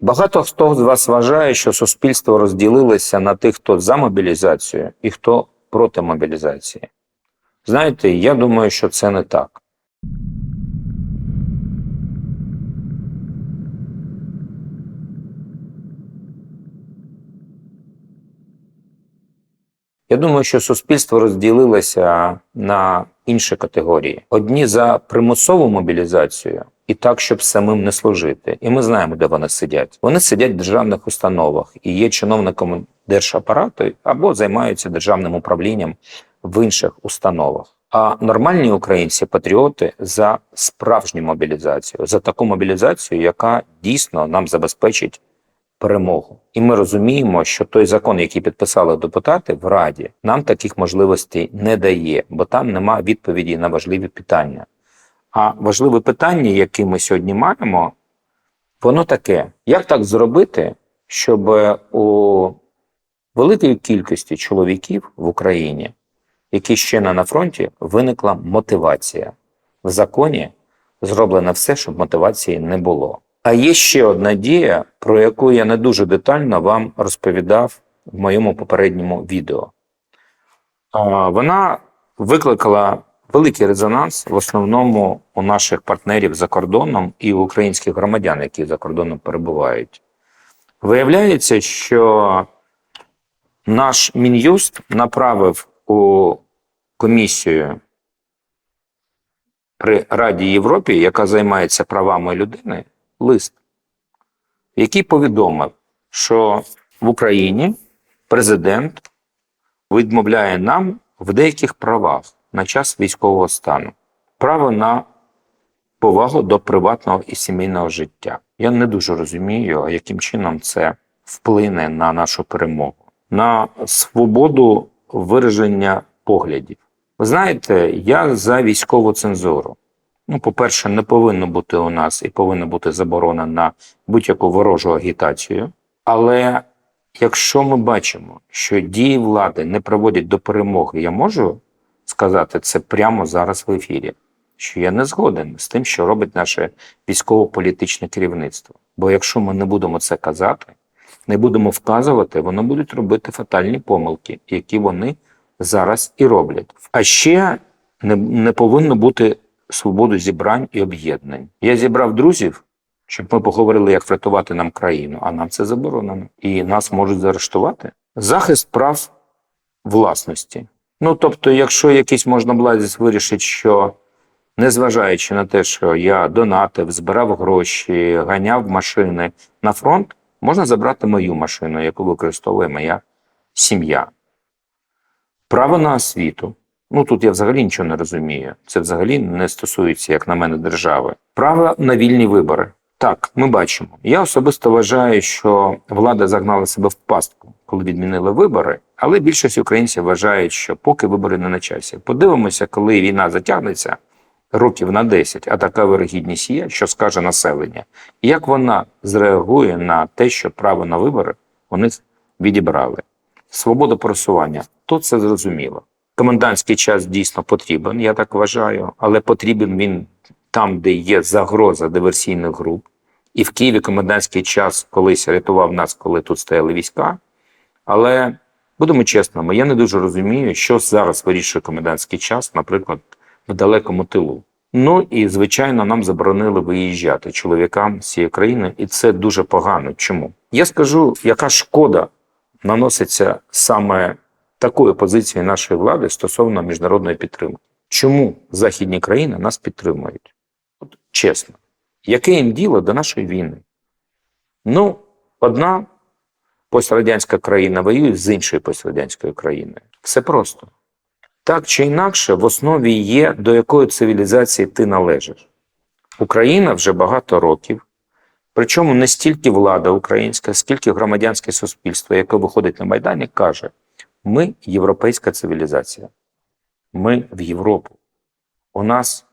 Багато хто з вас вважає, що суспільство розділилося на тих, хто за мобілізацію і хто проти мобілізації. Знаєте, я думаю, що це не так. Я думаю, що суспільство розділилося на інші категорії: одні за примусову мобілізацію і так, щоб самим не служити. І ми знаємо, де вони сидять. Вони сидять в державних установах і є чиновниками держапарату або займаються державним управлінням в інших установах. А нормальні українці, патріоти за справжню мобілізацію, за таку мобілізацію, яка дійсно нам забезпечить перемогу. І ми розуміємо, що той закон, який підписали депутати в Раді, нам таких можливостей не дає, бо там нема відповіді на важливі питання. А важливе питання, яке ми сьогодні маємо, воно таке: як так зробити, щоб у великої кількості чоловіків в Україні, які ще не на фронті, виникла мотивація. В законі зроблено все, щоб мотивації не було. А є ще одна дія, про яку я не дуже детально вам розповідав в моєму попередньому відео. Вона викликала великий резонанс в основному у наших партнерів за кордоном і у українських громадян, які за кордоном перебувають. Виявляється, що наш мін'юст направив у комісію при Раді Європі, яка займається правами людини, лист, який повідомив, що в Україні президент відмовляє нам в деяких правах на час військового стану. Право на повагу до приватного і сімейного життя. Я не дуже розумію, яким чином це вплине на нашу перемогу, на свободу вираження поглядів. Ви знаєте, я за військову цензуру. Ну, по-перше, не повинно бути у нас і повинна бути заборона на будь-яку ворожу агітацію. Але якщо ми бачимо, що дії влади не приводять до перемоги, я можу сказати це прямо зараз в ефірі, що я не згоден з тим, що робить наше військово-політичне керівництво. Бо якщо ми не будемо це казати, не будемо вказувати, вони будуть робити фатальні помилки, які вони зараз і роблять. А ще не, не повинно бути свободу зібрань і об'єднань. Я зібрав друзів, щоб ми поговорили, як врятувати нам країну, а нам це заборонено. І нас можуть заарештувати. Захист прав власності. Ну тобто, якщо якийсь можновладець вирішить, що незважаючи на те, що я донатив, збирав гроші, ганяв машини на фронт, можна забрати мою машину, яку використовує моя сім'я. Право на освіту. Ну тут я взагалі нічого не розумію. Це взагалі не стосується, як на мене, держави. Право на вільні вибори. Так, ми бачимо. Я особисто вважаю, що влада загнала себе в пастку, коли відмінила вибори, але більшість українців вважають, що поки вибори не на часі. Подивимося, коли війна затягнеться років на 10, а така вирогідність є, що скаже населення, і як вона зреагує на те, що право на вибори вони відібрали. Свобода просування тут це зрозуміло. Комендантський час дійсно потрібен, я так вважаю, але потрібен він там, де є загроза диверсійних груп. І в Києві комендантський час колись рятував нас, коли тут стояли війська. Але будемо чесними, я не дуже розумію, що зараз вирішує комендантський час, наприклад, в далекому тилу. Ну і звичайно, нам заборонили виїжджати чоловікам з цієї країни, і це дуже погано. Чому? Я скажу, яка шкода наноситься саме такою позицією нашої влади стосовно міжнародної підтримки. Чому західні країни нас підтримують? Чесно, яке їм діло до нашої війни? Ну, одна пострадянська країна воює з іншою пострадянською країною. Все просто. Так чи інакше, в основі є, до якої цивілізації ти належиш. Україна вже багато років, причому не стільки влада українська, скільки громадянське суспільство, яке виходить на Майдані, каже: ми європейська цивілізація. Ми в Європу. У нас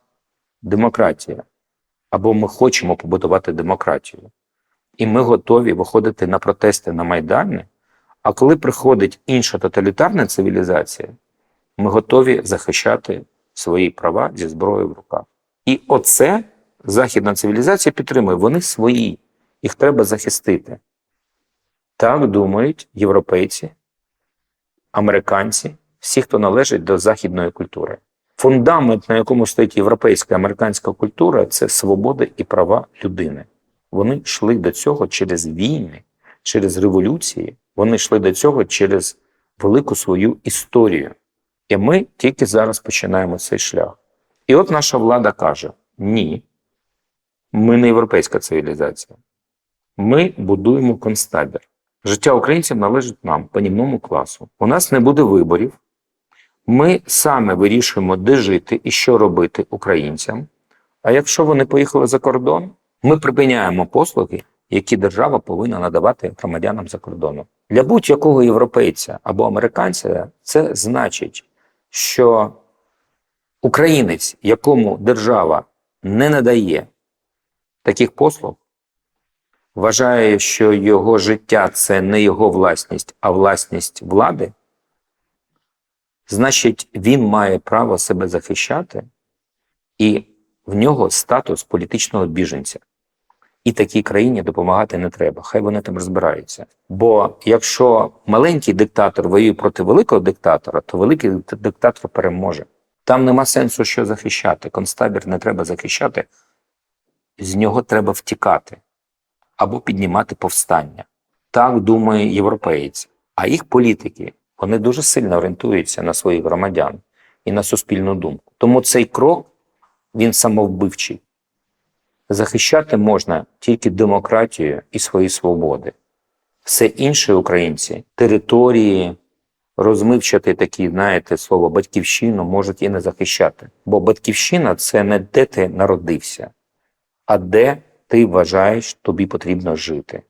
демократія. Або ми хочемо побудувати демократію. І ми готові виходити на протести на Майдані. А коли приходить інша тоталітарна цивілізація, ми готові захищати свої права зі зброєю в руках. І оце західна цивілізація підтримує. Вони свої. Їх треба захистити. Так думають європейці, американці, всі, хто належить до західної культури. Фундамент, на якому стоїть європейська американська культура, це свободи і права людини. Вони йшли до цього через війни, через революції. Вони йшли до цього через велику свою історію. І ми тільки зараз починаємо цей шлях. І от наша влада каже: ні, ми не європейська цивілізація. Ми будуємо концтабір. Життя українців належить нам, панівному класу. У нас не буде виборів. Ми саме вирішуємо, де жити і що робити українцям. А якщо вони поїхали за кордон, ми припиняємо послуги, які держава повинна надавати громадянам за кордоном. Для будь-якого європейця або американця це значить, що українець, якому держава не надає таких послуг, вважає, що його життя це не його власність, а власність влади, значить, він має право себе захищати, і в нього статус політичного біженця. І такій країні допомагати не треба. Хай вони там розбираються. Бо якщо маленький диктатор воює проти великого диктатора, то великий диктатор переможе. Там нема сенсу, що захищати. Концтабір не треба захищати, з нього треба втікати або піднімати повстання. Так думає європейці. А їх політики вони дуже сильно орієнтуються на своїх громадян і на суспільну думку. Тому цей крок він самовбивчий. Захищати можна тільки демократію і свої свободи. Все інше українці, території, розмивчати такі, знаєте, слово батьківщину можуть і не захищати. Бо батьківщина це не де ти народився, а де ти вважаєш, тобі потрібно жити.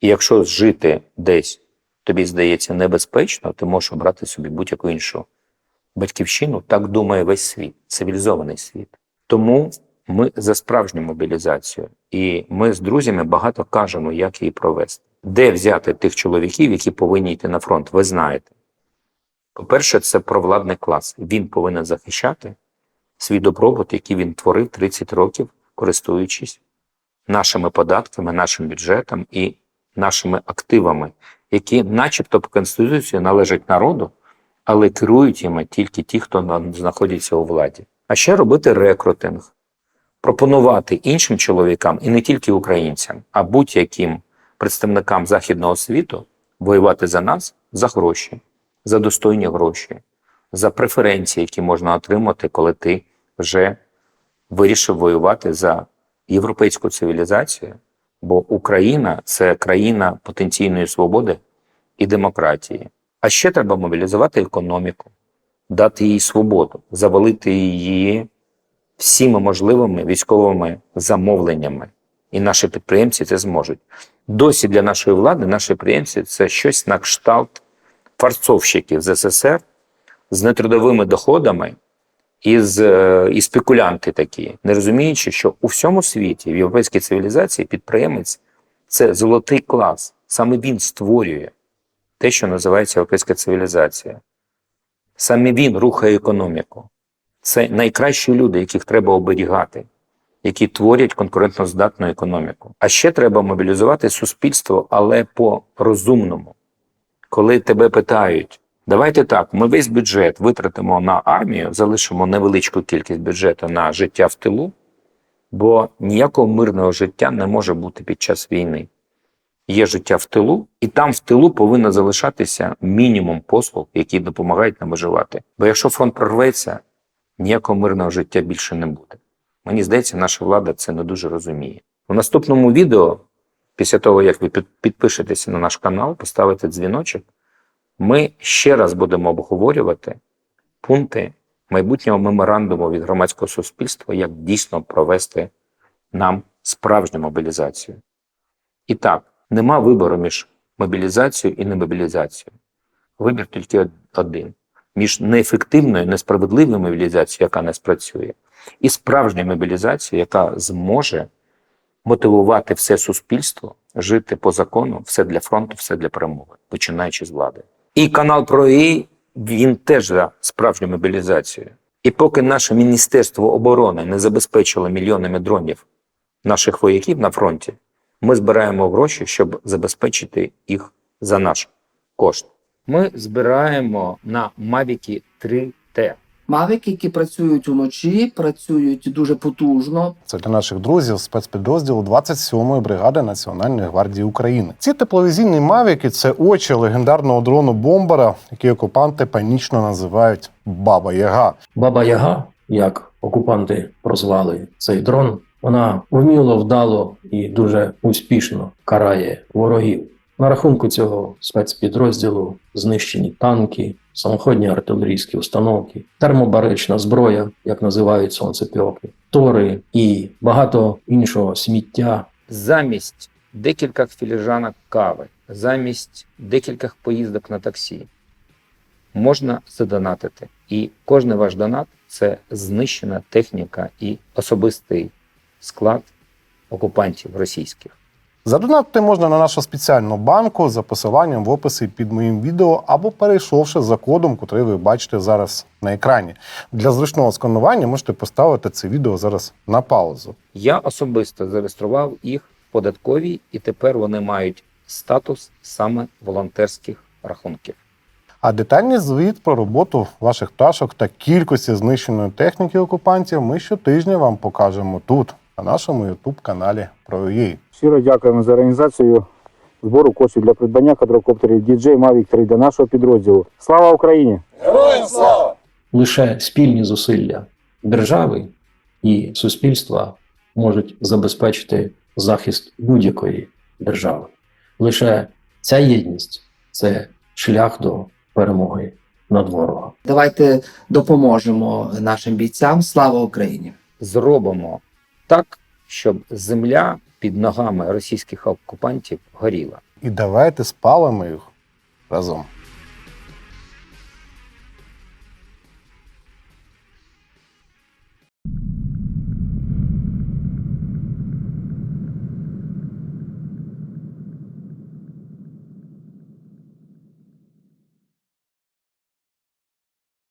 І якщо жити десь тобі здається небезпечно, ти можеш обрати собі будь-яку іншу батьківщину. Так думає весь світ, цивілізований світ. Тому ми за справжню мобілізацію, і ми з друзями багато кажемо, як її провести. Де взяти тих чоловіків, які повинні йти на фронт, ви знаєте. По-перше, це провладний клас. Він повинен захищати свій добробут, який він творив 30 років, користуючись нашими податками, нашим бюджетом і нашими активами, які, начебто, по Конституції належать народу, але керують їми тільки ті, хто на- знаходяться у владі. А ще робити рекрутинг, пропонувати іншим чоловікам, і не тільки українцям, а будь-яким представникам західного світу воювати за нас за гроші, за достойні гроші, за преференції, які можна отримати, коли ти вже вирішив воювати за європейську цивілізацію. Бо Україна це країна потенційної свободи і демократії. А ще треба мобілізувати економіку, дати їй свободу, завалити її всіми можливими військовими замовленнями. І наші підприємці це зможуть. Досі для нашої влади наші підприємці це щось на кшталт фарцовщиків з СССР з нетрудовими доходами і, е, і спекулянти такі, не розуміючи, що у всьому світі, в європейській цивілізації, підприємець це золотий клас. Саме він створює те, що називається європейська цивілізація. Саме він рухає економіку. Це найкращі люди, яких треба оберігати, які творять конкурентноздатну економіку. А ще треба мобілізувати суспільство, але по-розумному. Коли тебе питають, давайте так, ми весь бюджет витратимо на армію, залишимо невеличку кількість бюджету на життя в тилу, бо ніякого мирного життя не може бути під час війни. Є життя в тилу, і там в тилу повинно залишатися мінімум послуг, які допомагають нам виживати. Бо якщо фронт прорветься, ніякого мирного життя більше не буде. Мені здається, наша влада це не дуже розуміє. У наступному відео, після того як ви підпишетеся на наш канал, поставите дзвіночок, ми ще раз будемо обговорювати пункти майбутнього меморандуму від громадського суспільства, як дійсно провести нам справжню мобілізацію. І так, нема вибору між мобілізацією і немобілізацією. Вибір тільки один: між неефективною, несправедливою мобілізацією, яка не спрацює, і справжньою мобілізацією, яка зможе мотивувати все суспільство жити по закону, все для фронту, все для перемоги, починаючи з влади. І канал про ІІ, він теж за справжню мобілізацію. І поки наше Міністерство оборони не забезпечило мільйонами дронів наших вояків на фронті, Ми збираємо гроші, щоб забезпечити їх за наш кошт. Ми збираємо на Мавіки 3T. Мавики, які працюють уночі, працюють дуже потужно. Це для наших друзів спецпідрозділу 27-ї бригади Національної гвардії України. Ці тепловізійні мавіки це очі легендарного дрону бомбера, який окупанти панічно називають Баба Яга. Баба Яга, як окупанти прозвали цей дрон, вона вміло, вдало і дуже успішно карає ворогів. На рахунку цього спецпідрозділу знищені танки, самоходні артилерійські установки, термобарична зброя, як називають сонцепьоки, тори і багато іншого сміття, Замість декількох філіжанок кави, замість декількох поїздок на таксі можна задонатити. І кожен ваш донат це знищена техніка і особистий склад окупантів російських. Задонатити можна на нашу спеціальну банку за посиланням в описі під моїм відео або перейшовши за кодом, який ви бачите зараз на екрані. Для зручного сканування можете поставити це відео зараз на паузу. Я особисто зареєстрував їх в податковій, і тепер вони мають статус саме волонтерських рахунків. А детальний звіт про роботу ваших пташок та кількості знищеної техніки окупантів ми щотижня вам покажемо тут, на нашому youtube каналі про UA. Щиро дякуємо за організацію збору коштів для придбання квадрокоптерів DJ Mavic 3 для нашого підрозділу. Слава Україні! Героям слава! лише спільні зусилля держави і суспільства можуть забезпечити захист будь-якої держави. Лише ця єдність це шлях до перемоги над ворогом. Давайте допоможемо нашим бійцям. Слава Україні! Зробимо так, щоб земля під ногами російських окупантів горіла. І давайте спалимо їх разом.